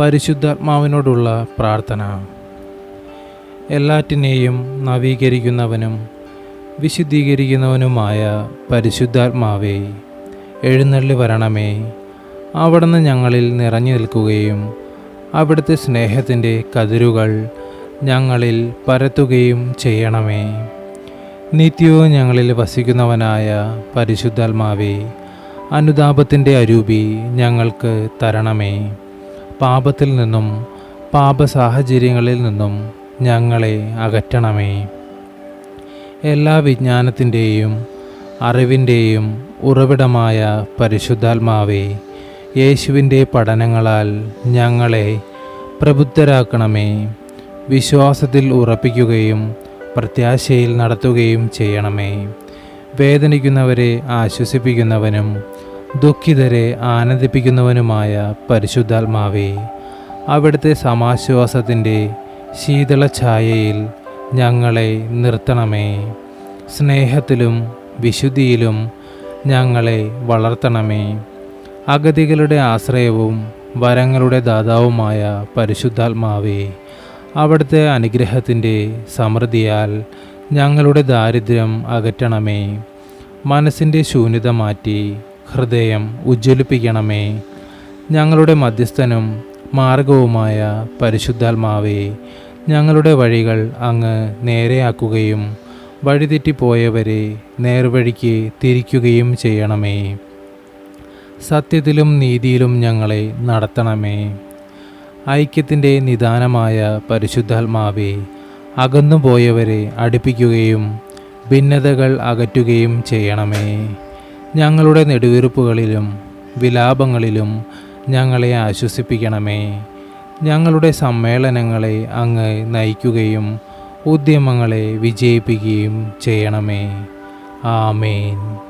പരിശുദ്ധാത്മാവിനോടുള്ള പ്രാർത്ഥന. എല്ലാറ്റിനെയും നവീകരിക്കുന്നവനും വിശുദ്ധീകരിക്കുന്നവനുമായ പരിശുദ്ധാത്മാവേ എഴുന്നള്ളി വരണമേ. അവിടുന്ന് ഞങ്ങളിൽ നിറഞ്ഞു നിൽക്കുകയും അവിടുത്തെ സ്നേഹത്തിന്റെ കതിരുകൾ ഞങ്ങളിൽ പരത്തുകയും ചെയ്യണമേ. നിത്യവും ഞങ്ങളിൽ വസിക്കുന്നവനായ പരിശുദ്ധാത്മാവേ അനുതാപത്തിന്റെ അരൂപി ഞങ്ങൾക്ക് തരണമേ. പാപത്തിൽ നിന്നും പാപ സാഹചര്യങ്ങളിൽ നിന്നും ഞങ്ങളെ അകറ്റണമേ. എല്ലാ വിജ്ഞാനത്തിന്റെയും അറിവിന്റെയും ഉറവിടമായ പരിശുദ്ധാത്മാവേ യേശുവിന്റെ പഠനങ്ങളാൽ ഞങ്ങളെ പ്രബുദ്ധരാക്കണമേ. വിശ്വാസത്തിൽ ഉറപ്പിക്കുകയും പ്രത്യാശയിൽ നടത്തുകയും ചെയ്യണമേ. വേദനിക്കുന്നവരെ ആശ്വസിപ്പിക്കുന്നവനും ദുഃഖിതരെ ആനന്ദിപ്പിക്കുന്നവനുമായ പരിശുദ്ധാത്മാവേ അവിടുത്തെ സമാശ്വാസത്തിന്റെ ശീതളഛായയിൽ ഞങ്ങളെ നിർത്തണമേ. സ്നേഹത്തിലും വിശുദ്ധിയിലും ഞങ്ങളെ വളർത്തണമേ. അഗതികളുടെ ആശ്രയവും വരങ്ങളുടെ ദാതാവുമായ പരിശുദ്ധാത്മാവേ അവിടുത്തെ അനുഗ്രഹത്തിന്റെ സമൃദ്ധിയാൽ ഞങ്ങളുടെ ദാരിദ്ര്യം അകറ്റണമേ. മനസ്സിന്റെ ശൂന്യത മാറ്റി ഹൃദയം ഉജ്ജ്വലിപ്പിക്കണമേ. ഞങ്ങളുടെ മധ്യസ്ഥനും മാർഗവുമായ പരിശുദ്ധാത്മാവേ ഞങ്ങളുടെ വഴികൾ അങ്ങ് നേരെയാക്കുകയും വഴിതെറ്റിപ്പോയവരെ നേർവഴിക്ക് തിരിക്കുകയും ചെയ്യണമേ. സത്യത്തിലും നീതിയിലും ഞങ്ങളെ നടത്തണമേ. ഐക്യത്തിന്റെ നിദാനമായ പരിശുദ്ധാത്മാവേ അകന്നുപോയവരെ അടുപ്പിക്കുകയും ഭിന്നതകൾ അകറ്റുകയും ചെയ്യണമേ. ഞങ്ങളുടെ നെടുവീർപ്പുകളിലും വിലാപങ്ങളിലും ഞങ്ങളെ ആശ്വസിപ്പിക്കണമേ. ഞങ്ങളുടെ സമ്മേളനങ്ങളെ അങ്ങ് നയിക്കുകയും ഉദ്യമങ്ങളെ വിജയിപ്പിക്കുകയും ചെയ്യണമേ. ആമേൻ.